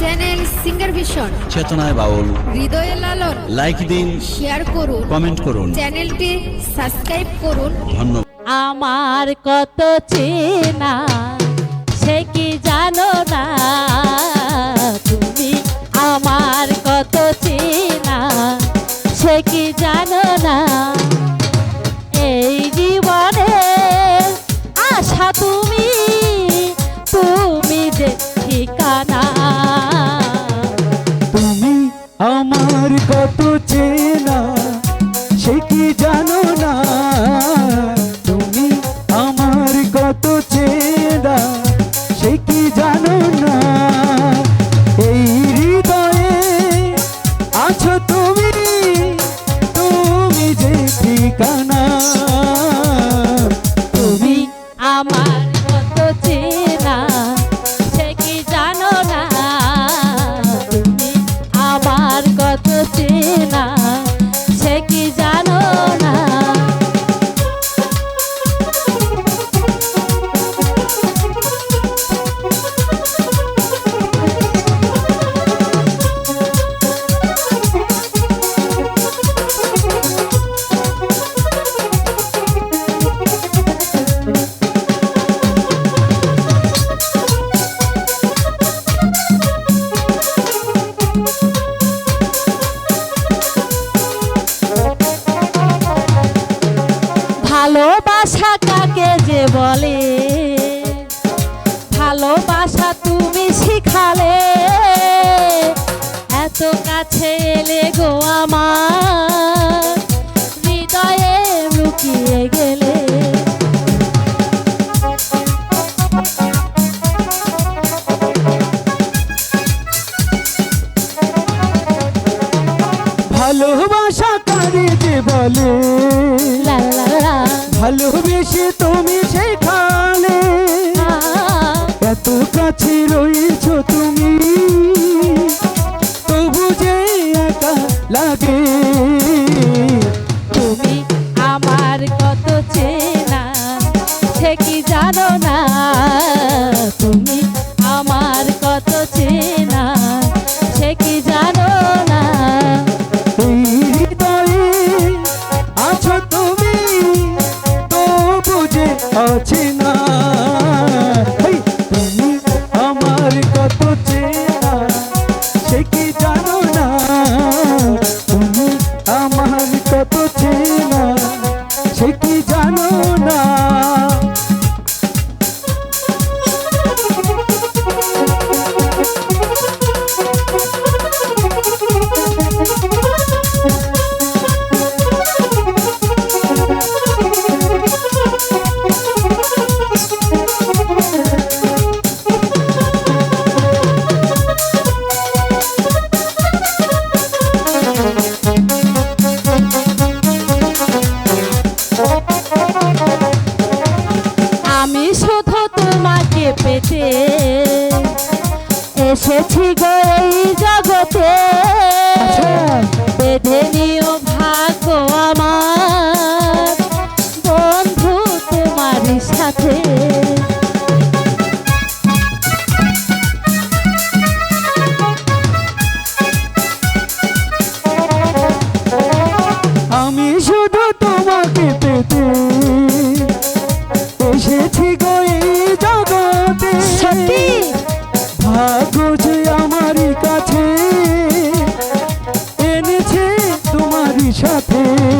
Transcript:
Channel singer vision চেতনায় বাউল হৃদয়ে লালন লাইক দিন শেয়ার করুন. কমেন্ট করুন. চ্যানেলটি সাবস্ক্রাইব করুন. ধন্যবাদ। আমার কত চেনা সে কি জানো না? তুমি আমার কত চেনা সে কি জানো না? এই জীবনে আশা তুমি ভালোবাসা কাকে যে বলে? ভালোবাসা তুমি শিখালে। এত কাছে এলে গো আমার, হৃদয়ে লুকিয়ে গেলে। ভালোবাসা কারে যে বলে? ভালোবেসে তুমি সেখানে। এত কাছে রয়েছ তুমি। তবু যে একা লাগে। তুমি আমার কত চেনা, সে কি জানো না? এসেছি গো এই জগতে। বেঁধে নিও ভাগ্য আমার। বন্ধু তোমার সাথে। আমি শুধু তোমাকে পেতে এসেছি গো এই সাথে